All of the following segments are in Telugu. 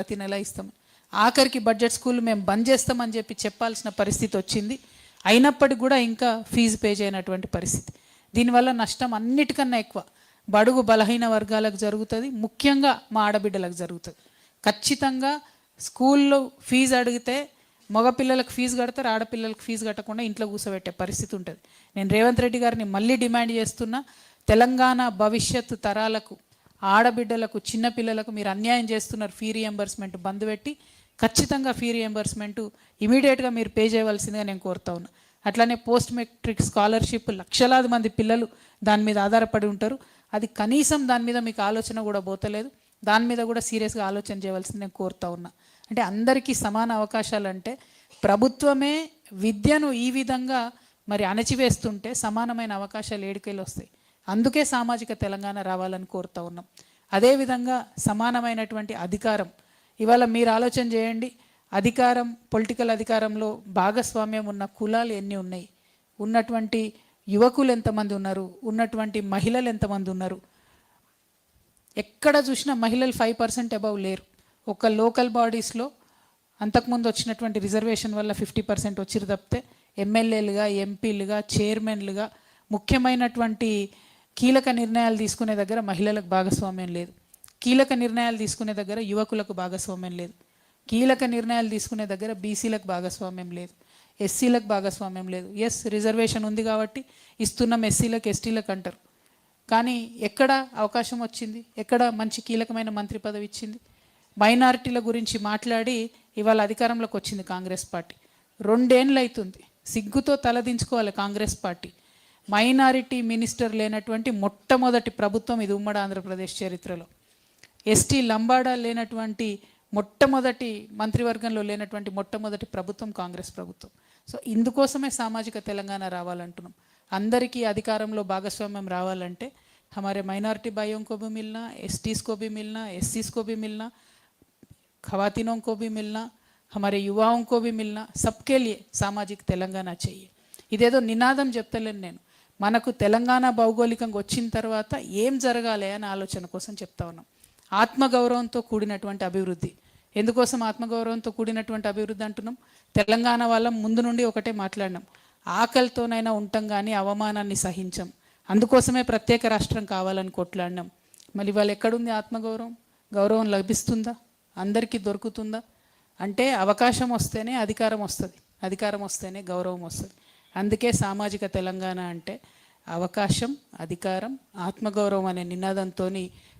ప్రతి నెల ఇస్తాం. ఆఖరికి బడ్జెట్ స్కూల్ మేము బంద్ చేస్తామని చెప్పి చెప్పాల్సిన పరిస్థితి వచ్చింది. అయినప్పటికీ కూడా ఇంకా ఫీజు పే చేయనటువంటి పరిస్థితి. దీనివల్ల నష్టం అన్నిటికన్నా ఎక్కువ. బడుగు బలహీన వర్గాలకు జరుగుతుంది. ముఖ్యంగా మా ఆడబిడ్డలకు జరుగుతుంది. ఖచ్చితంగా స్కూల్లో ఫీజు అడిగితే మగపిల్లలకు ఫీజు కడతారు. ఆడపిల్లలకు ఫీజు కట్టకుండా ఇంట్లో కూర్చోబెట్టే పరిస్థితి ఉంటుంది. నేను రేవంత్ రెడ్డి గారిని మళ్ళీ డిమాండ్ చేస్తున్నా తెలంగాణ భవిష్యత్తు తరాలకు ఆడబిడ్డలకు చిన్నపిల్లలకు మీరు అన్యాయం చేస్తున్నారు ఫీ రియంబర్స్మెంట్ బంద్ పెట్టి ఖచ్చితంగా ఫీ రియంబర్స్మెంట్ ఇమీడియట్గా మీరు పే చేయవలసిందిగా నేను కోరుతా ఉన్నా. అట్లానే పోస్ట్ మెట్రిక్ స్కాలర్షిప్ లక్షలాది మంది పిల్లలు దాని మీద ఆధారపడి ఉంటారు. అది కనీసం దాని మీద మీకు ఆలోచన కూడా పోతలేదు. దాని మీద కూడా సీరియస్గా ఆలోచన చేయవలసింది నేను కోరుతా ఉన్నా. అంటే అందరికీ సమాన అవకాశాలు అంటే ప్రభుత్వమే విద్యను ఈ విధంగా మరి అణచివేస్తుంటే సమానమైన అవకాశాలు ఏడుకెళ్ళి వస్తాయి అందుకే సామాజిక తెలంగాణ రావాలని కోరుతూ ఉన్నాం. అదేవిధంగా సమానమైనటువంటి అధికారం. ఇవాళ మీరు ఆలోచన చేయండి అధికారం పొలిటికల్ అధికారంలో భాగస్వామ్యం ఉన్న కులాలు ఎన్ని ఉన్నాయి? ఉన్నటువంటి యువకులు ఎంతమంది ఉన్నారు? ఉన్నటువంటి మహిళలు ఎంతమంది ఉన్నారు? ఎక్కడ చూసినా మహిళలు ఫైవ్ పర్సెంట్ అబవ్ లేరు. ఒక లోకల్ బాడీస్లో అంతకుముందు వచ్చినటువంటి రిజర్వేషన్ వల్ల ఫిఫ్టీ పర్సెంట్ వచ్చిరు తప్పితే ఎమ్మెల్యేలుగా ఎంపీలుగా చైర్మన్లుగా ముఖ్యమైనటువంటి కీలక నిర్ణయాలు తీసుకునే దగ్గర మహిళలకు భాగస్వామ్యం లేదు. కీలక నిర్ణయాలు తీసుకునే దగ్గర యువకులకు భాగస్వామ్యం లేదు. కీలక నిర్ణయాలు తీసుకునే దగ్గర బీసీలకు భాగస్వామ్యం లేదు. ఎస్సీలకు భాగస్వామ్యం లేదు. ఎస్ రిజర్వేషన్ ఉంది కాబట్టి ఇస్తున్నాం ఎస్సీలకు ఎస్టీలకు అంటారు. కానీ ఎక్కడ అవకాశం వచ్చింది? ఎక్కడ మంచి కీలకమైన మంత్రి పదవి ఇచ్చింది? మైనారిటీల గురించి మాట్లాడి ఇవాళ అధికారంలోకి వచ్చింది కాంగ్రెస్ పార్టీ. రెండేళ్ళు అవుతుంది సిగ్గుతో తలదించుకోవాలి కాంగ్రెస్ పార్టీ. మైనారిటీ మినిస్టర్ లేనటువంటి మొట్టమొదటి ప్రభుత్వం ఇది ఉమ్మడి ఆంధ్రప్రదేశ్ చరిత్రలో ఎస్టీ లంబాడా లేనటువంటి మొట్టమొదటి మంత్రివర్గంలో లేనటువంటి మొట్టమొదటి ప్రభుత్వం కాంగ్రెస్ ప్రభుత్వం సో ఇందుకోసమే సామాజిక తెలంగాణ రావాలంటున్నాం అందరికీ అధికారంలో భాగస్వామ్యం రావాలంటే हमारे माइनॉरिटी भाइयों को भी मिलना एस को भी मिलना एस को भी मिलना खवातीनों को भी मिलना हमारे युवाओं को भी मिलना सबके लिए సామాజిక తెలంగాణ చెయ్యి ఇదేదో నినాదం చెప్తలేను నేను మనకు తెలంగాణ భౌగోళికంగా వచ్చిన తర్వాత ఏం జరగాలి అని ఆలోచన కోసం చెప్తా ఉన్నాం. ఆత్మగౌరవంతో కూడినటువంటి అభివృద్ధి. ఎందుకోసం ఆత్మగౌరవంతో కూడినటువంటి అభివృద్ధి అంటున్నాం? తెలంగాణ వాళ్ళం ముందు నుండి ఒకటే మాట్లాడినాం. ఆకలితోనైనా ఉంటాం కానీ అవమానాన్ని సహించం. అందుకోసమే ప్రత్యేక రాష్ట్రం కావాలని కొట్లాడినాం. మళ్ళీ వాళ్ళు ఎక్కడుంది ఆత్మగౌరవం? గౌరవం లభిస్తుందా? అందరికీ దొరుకుతుందా? అంటే అవకాశం వస్తేనే అధికారం వస్తుంది. అధికారం వస్తేనే గౌరవం వస్తుంది. అందుకే సామాజిక తెలంగాణ అంటే అవకాశం అధికారం ఆత్మగౌరవం అనే నినాదంతో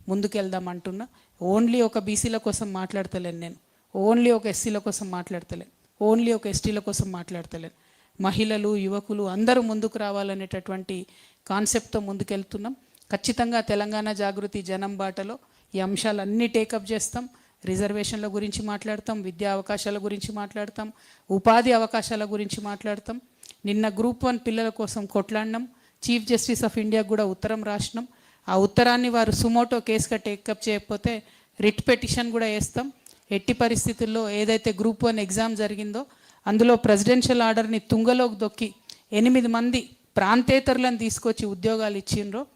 ముందుకెళ్దాం అంటున్నా. ఓన్లీ ఒక బీసీల కోసం మాట్లాడతలేను నేను. ఓన్లీ ఒక ఎస్సీల కోసం మాట్లాడతలేను. ఓన్లీ ఒక ఎస్టీల కోసం మాట్లాడతలేను. మహిళలు యువకులు అందరూ ముందుకు రావాలనేటటువంటి కాన్సెప్ట్తో ముందుకెళ్తున్నాం. ఖచ్చితంగా తెలంగాణ జాగృతి జనం బాటలో ఈ అంశాలన్నీ టేకప్ చేస్తాం. రిజర్వేషన్ల గురించి మాట్లాడతాం విద్యా అవకాశాల గురించి మాట్లాడతాం ఉపాధి అవకాశాల గురించి మాట్లాడతాం. నిన్న గ్రూప్ వన్ పిల్లల కోసం కొట్లాడినాం. చీఫ్ జస్టిస్ ఆఫ్ ఇండియా కూడా ఉత్తరం రాసినాం. ఆ ఉత్తరాన్ని వారు సుమోటో కేసుగా టేకప్ చేయకపోతే రిట్ పెటిషన్ కూడా వేస్తాం. ఎట్టి పరిస్థితుల్లో ఏదైతే గ్రూప్ వన్ ఎగ్జామ్ జరిగిందో అందులో ప్రెసిడెన్షియల్ ఆర్డర్ని తుంగలోకి దొక్కి ఎనిమిది మంది ప్రాంతేతరులను తీసుకొచ్చి ఉద్యోగాలు ఇచ్చిండ్రో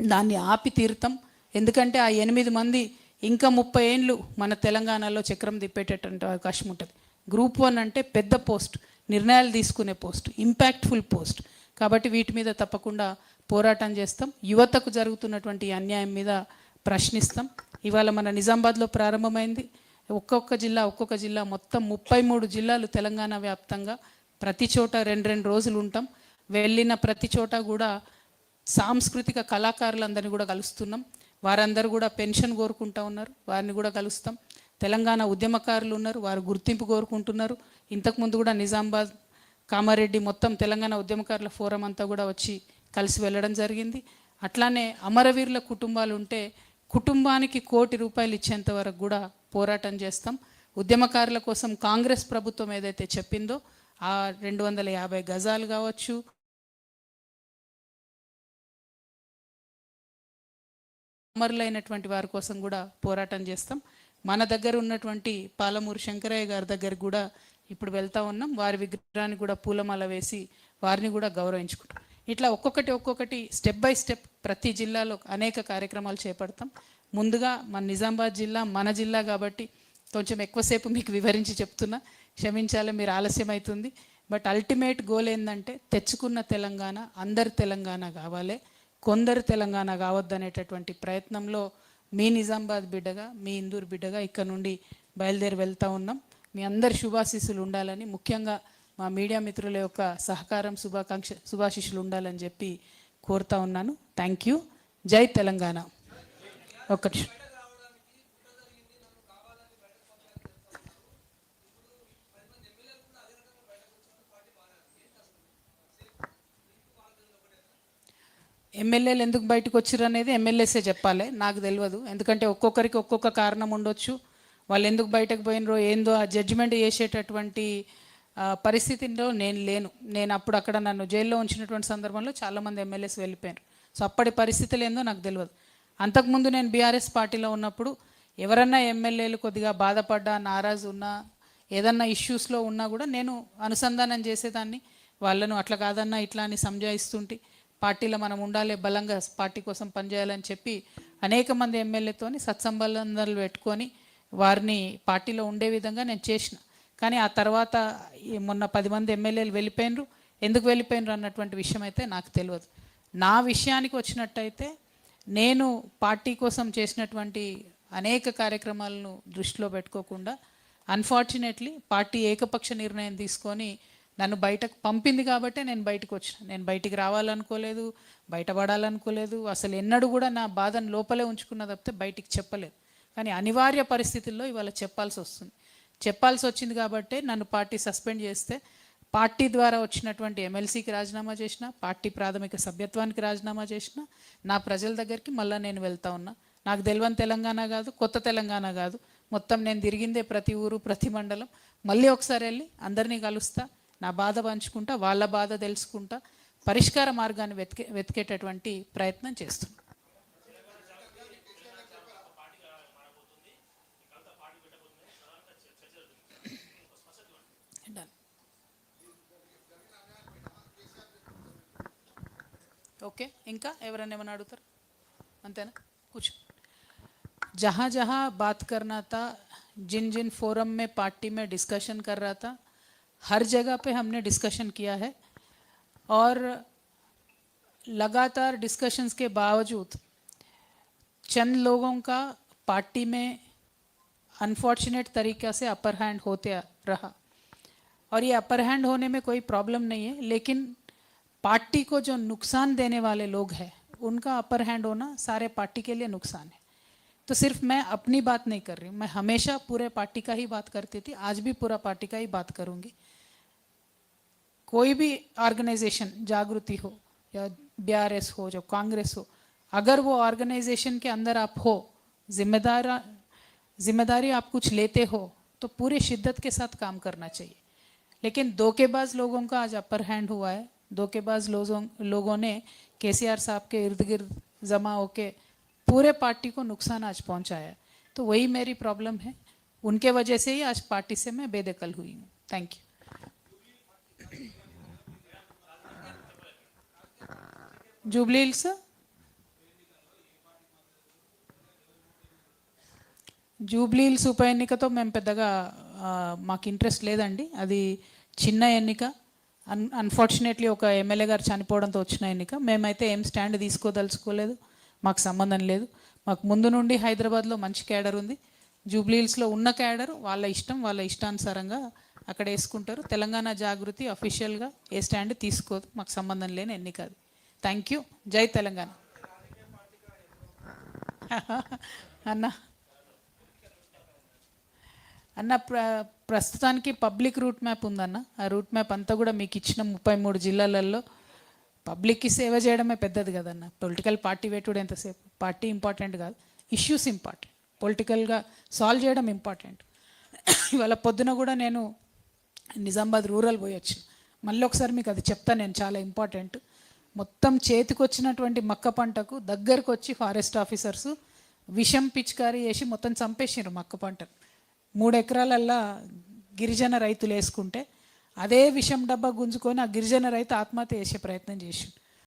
దాన్ని ఆపి తీరుతాం. ఎందుకంటే ఆ ఎనిమిది మంది ఇంకా ముప్పై ఏండ్లు మన తెలంగాణలో చక్రం తిప్పేటటువంటి అవకాశం ఉంటుంది. గ్రూప్ వన్ అంటే పెద్ద పోస్ట్. నిర్ణయాలు తీసుకునే పోస్ట్ ఇంపాక్ట్ఫుల్ పోస్ట్. కాబట్టి వీటి మీద తప్పకుండా పోరాటం చేస్తాం. యువతకు జరుగుతున్నటువంటి అన్యాయం మీద ప్రశ్నిస్తాం. ఇవాళ మన నిజామాబాద్లో ప్రారంభమైంది. ఒక్కొక్క జిల్లా ఒక్కొక్క జిల్లా మొత్తం ముప్పై మూడు జిల్లాలు తెలంగాణ వ్యాప్తంగా ప్రతి చోట రెండు రెండు రోజులు ఉంటాం. వెళ్ళిన ప్రతి చోట కూడా సాంస్కృతిక కళాకారులందరినీ కూడా కలుస్తున్నాం. వారందరూ కూడా పెన్షన్ కోరుకుంటా ఉన్నారు. వారిని కూడా కలుస్తాం. తెలంగాణ ఉద్యమకారులు ఉన్నారు. వారు గుర్తింపు కోరుకుంటున్నారు. ఇంతకుముందు కూడా నిజామాబాద్ కామారెడ్డి మొత్తం తెలంగాణ ఉద్యమకారుల ఫోరం అంతా కూడా వచ్చి కలిసి వెళ్ళడం జరిగింది. అట్లానే అమరవీరుల కుటుంబాలు ఉంటే కుటుంబానికి కోటి రూపాయలు ఇచ్చేంత వరకు కూడా పోరాటం చేస్తాం. ఉద్యమకారుల కోసం కాంగ్రెస్ ప్రభుత్వం ఏదైతే చెప్పిందో ఆ రెండు వందల యాభై గజాలు కావచ్చు. అమరులైనటువంటి వారి కోసం కూడా పోరాటం చేస్తాం. మన దగ్గర ఉన్నటువంటి పాలమూరు శంకరయ్య గారి దగ్గర కూడా ఇప్పుడు వెళ్తా ఉన్నాం. వారి విగ్రహాన్ని కూడా పూలమాల వేసి వారిని కూడా గౌరవించుకుంటాం. ఇట్లా ఒక్కొక్కటి ఒక్కొక్కటి స్టెప్ బై స్టెప్ ప్రతి జిల్లాలో అనేక కార్యక్రమాలు చేపడతాం. ముందుగా మన నిజామాబాద్ జిల్లా మన జిల్లా కాబట్టి కొంచెం ఎక్కువసేపు మీకు వివరించి చెప్తున్నా. క్షమించాలి మీరు ఆలస్యం అవుతుంది బట్ అల్టిమేట్ గోల్ ఏంటంటే తెచ్చుకున్న తెలంగాణ అందరి తెలంగాణ కావాలి. కొందరు తెలంగాణ కావద్దనేటటువంటి ప్రయత్నంలో మీ నిజామాబాద్ బిడ్డగా మీ ఇందూరు బిడ్డగా ఇక్కడ నుండి బయలుదేరి వెళ్తూ ఉన్నాం. మీ అందరి శుభాశీస్సులు ఉండాలని ముఖ్యంగా మా మీడియా మిత్రుల యొక్క సహకారం శుభాకాంక్ష శుభాశీస్సులు ఉండాలని చెప్పి కోరుతా ఉన్నాను. థ్యాంక్ యూ జై తెలంగాణ. ఒకటి ఎమ్మెల్యేలు ఎందుకు బయటకు వచ్చారు అనేది ఎమ్మెల్యేసే చెప్పాలి. నాకు తెలియదు ఎందుకంటే ఒక్కొక్కరికి ఒక్కొక్క కారణం ఉండొచ్చు. వాళ్ళు ఎందుకు బయటకు పోయినరో ఏందో ఆ జడ్జిమెంట్ చేసేటటువంటి పరిస్థితిలో నేను లేను. నేను అప్పుడు అక్కడ నన్ను జైల్లో ఉంచినటువంటి సందర్భంలో చాలామంది ఎమ్మెల్యేస్ వెళ్ళిపోయారు సో అప్పటి పరిస్థితులు ఏందో నాకు తెలియదు అంతకుముందు నేను బీఆర్ఎస్ పార్టీలో ఉన్నప్పుడు ఎవరన్నా ఎమ్మెల్యేలు కొద్దిగా బాధపడ్డా నారాజు ఉన్నా ఏదన్నా ఇష్యూస్లో ఉన్నా కూడా నేను అనుసంధానం చేసేదాన్ని. వాళ్ళను అట్లా కాదన్నా ఇట్లా అని సంజాయిస్తుంటే పార్టీలో మనం ఉండాలి బలంగా పార్టీ కోసం పనిచేయాలని చెప్పి అనేక మంది ఎమ్మెల్యేతోని సత్సంబంధాలు పెట్టుకొని వారిని పార్టీలో ఉండే విధంగా నేను చేసిన. కానీ ఆ తర్వాత మొన్న పది మంది ఎమ్మెల్యేలు వెళ్ళిపోయినరు. ఎందుకు వెళ్ళిపోయినరు అన్నటువంటి విషయం అయితే నాకు తెలియదు. నా విషయానికి వచ్చినట్టయితే నేను పార్టీ కోసం చేసినటువంటి అనేక కార్యక్రమాలను దృష్టిలో పెట్టుకోకుండా అన్ఫార్చునేట్లీ పార్టీ ఏకపక్ష నిర్ణయం తీసుకొని నన్ను బయటకు పంపింది కాబట్టే నేను బయటకు వచ్చిన. నేను బయటికి రావాలనుకోలేదు బయటపడాలనుకోలేదు. అసలు ఎన్నడూ కూడా నా బాధను లోపలే ఉంచుకున్న తప్పితే బయటికి చెప్పలేదు. కానీ అనివార్య పరిస్థితుల్లో ఇవాళ చెప్పాల్సి వస్తుంది. చెప్పాల్సి వచ్చింది కాబట్టే నన్ను పార్టీ సస్పెండ్ చేస్తే పార్టీ ద్వారా వచ్చినటువంటి ఎమ్మెల్సీకి రాజీనామా చేసిన పార్టీ ప్రాథమిక సభ్యత్వానికి రాజీనామా చేసిన నా ప్రజల దగ్గరికి మళ్ళీ నేను వెళ్తా ఉన్నా. నాకు తెలియని తెలంగాణ కాదు కొత్త తెలంగాణ కాదు. మొత్తం నేను తిరిగిందే ప్రతి ఊరు ప్రతి మండలం. మళ్ళీ ఒకసారి వెళ్ళి అందరినీ కలుస్తా నా బాధ పంచుకుంటా వాళ్ళ బాధ తెలుసుకుంటా పరిష్కార మార్గాన్ని వెతికే వెతికేటటువంటి ప్రయత్నం చేస్తున్నా. ఓకే ఇంకా ఎవరైనా ఏమైనా అడుగుతారు అంతేనా కూర్చో जहाँ जहाँ बात करना था जिन जिन फोरम में पार्टी में डिस्कशन कर रहा था हर जगह पे हमने डिस्कशन किया है और लगातार डिस्कशंस के बावजूद चंद लोगों का पार्टी में अनफॉर्चुनेट तरीक़े से अपर हैंड होते रहा और ये अपर हैंड होने में कोई प्रॉब्लम नहीं है लेकिन पार्टी को जो नुकसान देने वाले लोग हैं, उनका अपर हैंड होना सारे पार्टी के लिए नुकसान है। तो सिर्फ़ मैं अपनी बात नहीं कर रही मैं हमेशा पूरे पार्टी का ही बात करती थी, आज भी पूरा पार्टी का ही बात करूँगी। कोई भी ऑर्गेनाइजेशन, जागृति हो, या बीआरएस हो, जो कांग्रेस हो, अगर वो ऑर्गेनाइजेशन के अंदर आप हो, जिम्मेदार, ज़िम्मेदारी आप कुछ लेते हो तो पूरे शिद्दत के साथ काम करना चाहिए। लेकिन धोखेबाज लोगों का आज अपर हैंड हुआ है धोखेबाज लोगों लोगों ने केसीआर साहब के इर्द गिर्द जमा होके पूरे पार्टी को नुकसान आज पहुंचाया है तो वही मेरी प्रॉब्लम है उनके वजह से ही आज पार्टी से मैं बेदखल हुई हूँ thank you Jubilee Hills Jubilee hills ఉప ఎన్నికతో మేము పెద్దగా ఆ, మాకు ఇంట్రెస్ట్ లేదండి అది చిన్న ఎన్నిక అన్ అన్ఫార్చునేట్లీ ఒక ఎమ్మెల్యే గారు చనిపోవడంతో వచ్చిన ఎన్నిక. మేమైతే ఏం స్టాండ్ తీసుకోదలుచుకోలేదు. మాకు సంబంధం లేదు. మాకు ముందు నుండి హైదరాబాద్లో మంచి క్యాడర్ ఉంది. జూబ్లీహిల్స్లో ఉన్న క్యాడర్ వాళ్ళ ఇష్టం వాళ్ళ ఇష్టానుసారంగా అక్కడ వేసుకుంటారు. తెలంగాణ జాగృతి అఫీషియల్గా ఏ స్టాండ్ తీసుకోదు. మాకు సంబంధం లేని ఎన్నిక అది. థ్యాంక్ యూ జై తెలంగాణ. అన్నా. అన్న ప్ర ప్రస్తుతానికి పబ్లిక్ రూట్ మ్యాప్ ఉందన్న. ఆ రూట్ మ్యాప్ అంతా కూడా మీకు ఇచ్చిన ముప్పై మూడు జిల్లాలలో పబ్లిక్కి సేవ చేయడమే పెద్దది కదన్న. పొలిటికల్ పార్టీ పెట్టుడు ఎంతసేపు? పార్టీ ఇంపార్టెంట్ కాదు. Issues important. పొలిటికల్గా సాల్వ్ చేయడం ఇంపార్టెంట్. ఇవాళ పొద్దున కూడా నేను నిజామాబాద్ రూరల్ పోయొచ్చు. మళ్ళీ ఒకసారి మీకు అది చెప్తాను నేను చాలా ఇంపార్టెంట్. మొత్తం చేతికొచ్చినటువంటి మక్క పంటకు దగ్గరకు వచ్చి ఫారెస్ట్ ఆఫీసర్స్ విషం పిచికారీ చేసి మొత్తం చంపేసినారు మక్క పంటను. మూడు ఎకరాలల్లా గిరిజన రైతులు వేసుకుంటే అదే విషం డబ్బా గుంజుకొని ఆ గిరిజన రైతు ఆత్మహత్య చేసే ప్రయత్నం చేసిండు.